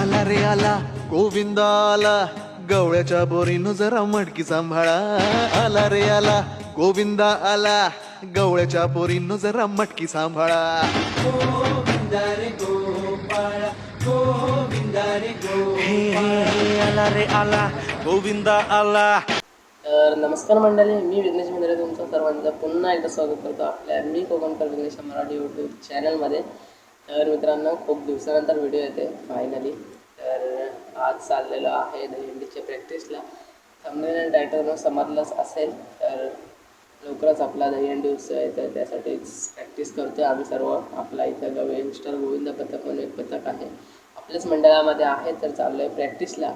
आला रे आला गोविंद आला. गवळ्याच्या बोरीनं जरा मडकी सांभाळा. आला रे आला गोविंद आला. गवळ्याच्या बोरीनं जरा मटकी सांभाळा. हे, आला रे आला गोविंद आला. तर नमस्कार मंडळी मी विघ्नेश मिंद्रे तुमचं सर्वांचं पुन्हा एकदा स्वागत करतो आपल्या मी कोकणकर विघ्नेश मराठी यूट्यूब चॅनलमध्ये तर मित्रांनो खूप दिवसानंतर व्हिडिओ येते फायनली तर आज चाललेलो आहे दहीहंडीच्या प्रॅक्टिसला थंबनेल टायटलनं समजलंच असेल तर लवकरच आपला दहीहंडी उत्सव आहे तर त्यासाठीच प्रॅक्टिस करतो आम्ही सर्व. आपला इथं गवे मिस्टर गोविंद पथक म्हणून एक पथक आहे. आपल्याच मंडळामध्ये आहे तर चाललो आहे प्रॅक्टिसला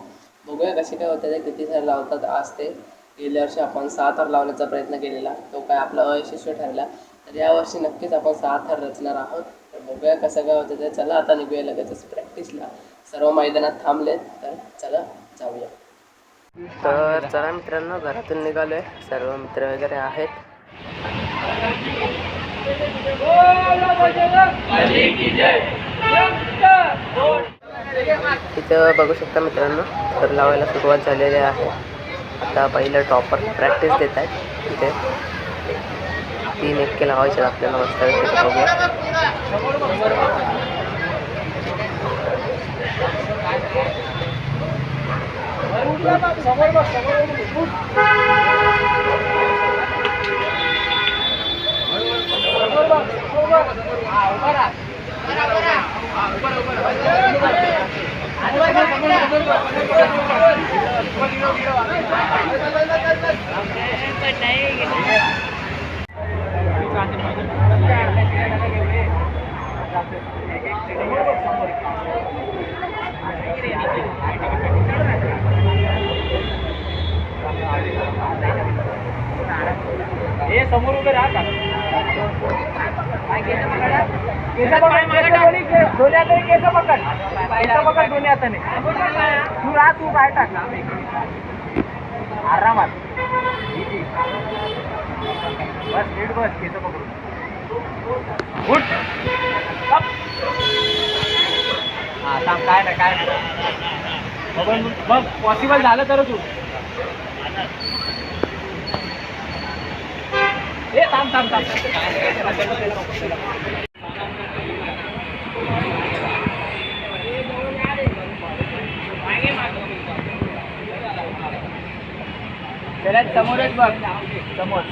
बघूया कसे काय होते ते किती थर लावतात आज ते. गेल्या वर्षी आपण सहा थर लावण्याचा प्रयत्न केलेला तो काय आपला अयशस्वी ठरला. तर यावर्षी नक्कीच आपण सहा थर रचणार आहोत. तर बघूया कसं काय होतं ते. चला आता निघूया लगेचच प्रॅक्टिसला सर्व मैदानात थांबले तर चला जाऊया. तर चला मित्रांनो घरातून निघालोय. सर्व मित्र वगैरे आहेत. इथं बघू शकता मित्रांनो तर लावायला सुरुवात झालेली आहे. आता पहिलं टॉपर प्रॅक्टिस देत आहेत. तिथे तीन इतके लावायचे आहेत आपल्याला मस्त तिथे बघूया. हे समोर उभे राहा केस पकड दोन्ही हाताने केस पकड. केस पकड दोन्ही हाताने तू राहा तू काय टाक. आरामात. बस नीट बस घेतो पकडून. उठ. up. हा काय नाही काय नाही. बघ पॉसिबल झालं तर तू ए थांब थांब थांब. त्याला समोरच बघ समोर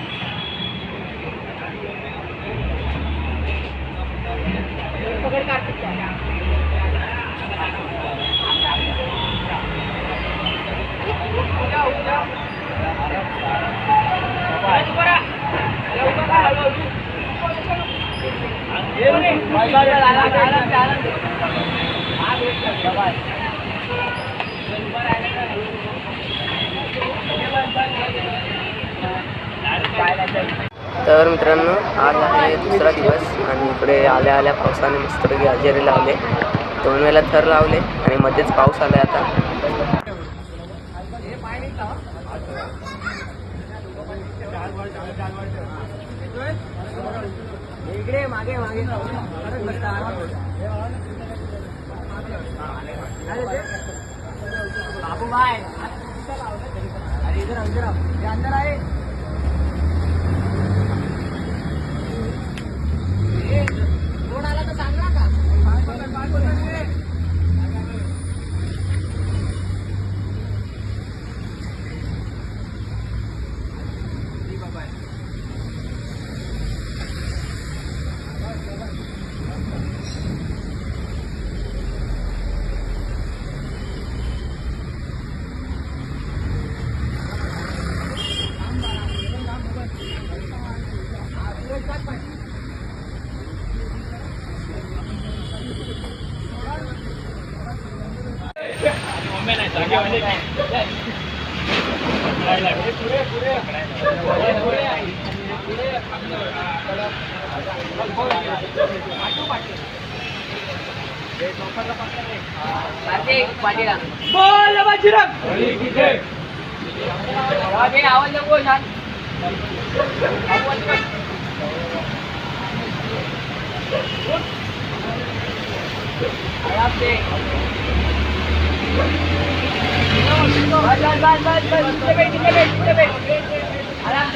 तर मित्रांनो आज आहे दुसरा दिवस आणि इकडे आल्या आल्या पावसाने मस्तपैकी हजेरी लावले. दोन वेळेला थर लावले आणि मध्येच पाऊस आलाय आता. इकडे मागे मागे बाबू बाय अरे इधर आओ, इधर आओ. ये अंदर आहे बोल बजरंग आवाज नको छान आराम Alam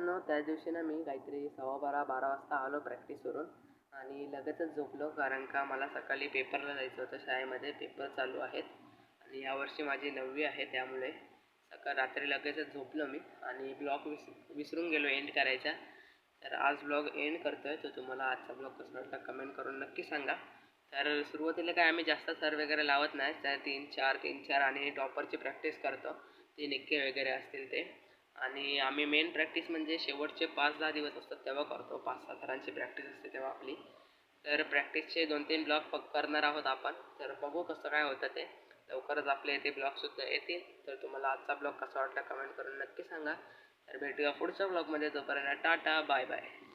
मित्रांनो त्या दिवशी ना मी काहीतरी सव्वा बारा बारा वाजता आलो प्रॅक्टिसवरून आणि लगेचच झोपलो कारण का मला सकाळी पेपरला जायचं होतं शाळेमध्ये पेपर चालू आहेत आणि यावर्षी माझी नववी आहे त्यामुळे सकाळ रात्री लगेचच झोपलो मी आणि ब्लॉग विस विसरून गेलो एंड करायचा. तर आज ब्लॉग एंड करतो आहे तर तुम्हाला आजचा ब्लॉग कसा वाटला कमेंट करून नक्की सांगा. तर सुरुवातीला काय आम्ही जास्त सर वगैरे लावत नाही तर तीन चार तीन चार आणि टॉपरची प्रॅक्टिस करतो तीन एक्के वगैरे असतील ते. आणि आम्ही मेन प्रॅक्टिस म्हणजे शेवटचे पाच दहा दिवस असतात तेव्हा करतो. पाच सात थरांची प्रॅक्टिस असते तेव्हा आपली. तर प्रॅक्टिसचे दोन तीन ब्लॉग पक करणार आहोत आपण. तर बघू कसं काय होतं ते. लवकरच आपले येथे ब्लॉगसुद्धा येतील. तर तुम्हाला आजचा ब्लॉग कसा वाटला कमेंट करून नक्की सांगा. तर भेटूया पुढच्या ब्लॉगमध्ये जोपर्यंत टाटा बाय बाय